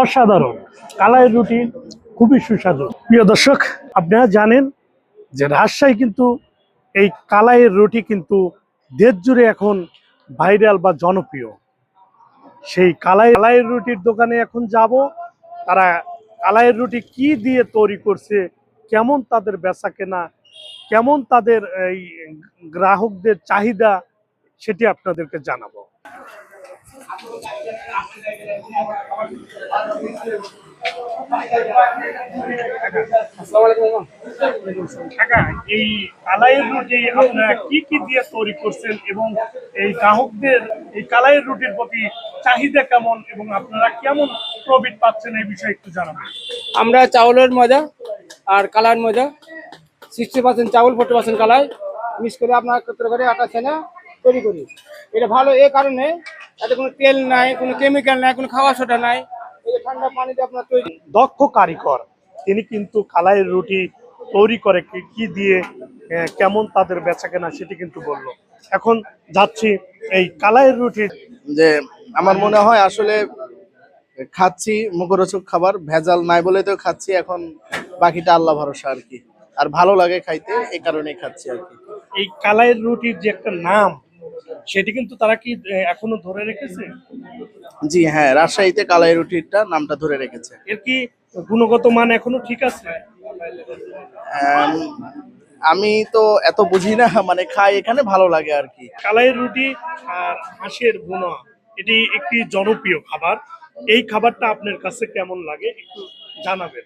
অসাধারণ। কালাইয়ের রুটি খুবই সুস্বাদু। প্রিয় দর্শক আপনারা জানেন যে রাজশাহী কিন্তু এই কালাইয়ের রুটি কিন্তু দেশ জুড়ে এখন ভাইরাল বা জনপ্রিয়। সেই কালাই কালাইয়ের রুটির দোকানে এখন যাব। তারা কালাইয়ের রুটি কি দিয়ে তৈরি করছে কেমন তাদের বেচা কেনা কেমন তাদের এই গ্রাহকদের চাহিদা সেটি আপনাদেরকে জানাব। এই কালাইয়ের রুটি আপনারা কি কি দিয়ে তৈরি করছেন এবং এই গ্রাহকদের এই কালাইয়ের রুটির প্রতি চাহিদা কেমন এবং আপনারা কেমন প্রফিট পাচ্ছেন এই বিষয়ে একটু জানাবেন আমরা চাউলের মজা আর কালার মজা সিক্সটি পার্সেন্ট চাউল ফোর্টি পার্সেন্ট কালাই। মিক্স করে আপনার তরকারি আটা ছেনা তৈরি করি। এটা ভালো এ কারণে এতে কোনো তেল নাই কোনো কেমিক্যাল নাই কোনো খাওয়া সোটা নাই। এই ঠান্ডা পানিতে আপনার তৈরি দক্ষ কারিগর তিনি কিন্তু কালাইয়ের রুটি তৈরি করে কি- কি দিয়ে আহ, কেমন তাদের বেচা কেনা সেটি কিন্তু বলল। এখন যাচ্ছি এই কালাইয়ের রুটি যে আমার মনে হয় আসলে খাচ্ছি মুখরোচক খাবার ভেজাল নাই বলে তো খাচ্ছি এখন বাকিটা আল্লাহ ভরসা আর কি। আর ভালো লাগে খাইতে এই কারণেই খাচ্ছি আর কি। এই কালাইয়ের রুটির যে একটা নাম সেটি কিন্তু তারা কি এখনও ধরে রেখেছে? জি হ্যাঁ রাজশাহীতে কালাই রুটিটা নামটা ধরে রেখেছে। এর কি গুণগত মান এখনও ঠিক আছে? আম, আমি তো এত বুঝি না মানে খাই এখানে ভালো লাগে আর কি। কালাই রুটি আর হাঁসের বোনা এটি একটি জনপ্রিয় খাবার। এই খাবারটা আপনার কাছে কেমন লাগে? একটু জানাবেন।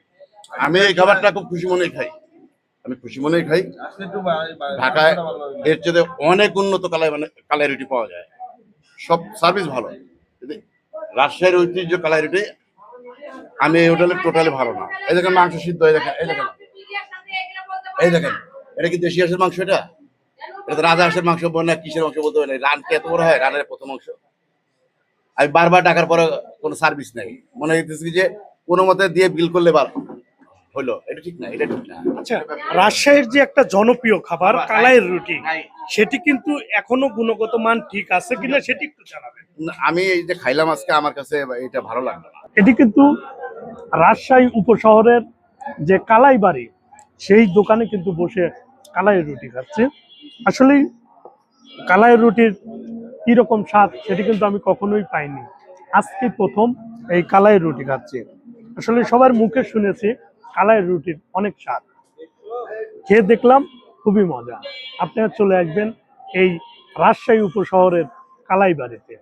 আমি এই খাবারটা খুব খুশি মনে খাই। আমি খুশি মনেই খাই। ঢাকায় এর চেয়ে অনেক উন্নত কালাই মানে কালাই রুটি পাওয়া যায়। সব সার্ভিস ভালো। রাজশাহীর ঐতিহ্য কালাই রুটি আমি এই হোটেলে টোটালি ভালো না। এই দেখেন মাংস সিদ্ধ, এই দেখেন এই দেখেন। এই দেখেন, এটা কি দেশি হাঁসের মাংস এটা? এটা তো রাজা হাঁসের মাংস বলে না, কিসের মাংস বলতে পারি রান কি এত বড় হয়? রানের প্রথম অংশ। আমি বারবার ডাকার পরে কোনো সার্ভিস নেই। মনে হইতেছে যে কোনো মতে দিয়ে বিল করলে ভালো। হলো এটা ঠিক না এটা ঠিক না। আচ্ছা রাজশাহীর যে একটা জনপ্রিয় খাবার কালাইয়ের রুটি সেটি কিন্তু এখনও গুণগত মান ঠিক আছে কিনা সেটি একটু জানাবেন। আমি এই যে খাইলাম আজকে আমার কাছে এটা ভালো লাগল এটি কিন্তু রাজশাহী উপশহরের যে কালাই বাড়ি সেই দোকানে কিন্তু বসে কালাইয়ের রুটি খাচ্ছে। আসলেই কালাইয়ের রুটির কীরকম স্বাদ সেটি কিন্তু আমি কখনোই পাইনি। আজকে প্রথম এই কালাইয়ের রুটি খাচ্ছি। আসলে সবার মুখে শুনেছি কালাইয়ের রুটির অনেক স্বাদ। খেয়ে দেখলাম খুবই মজা। আপনারা চলে আসবেন এই রাজশাহী উপশহরের কালাই বাড়িতে।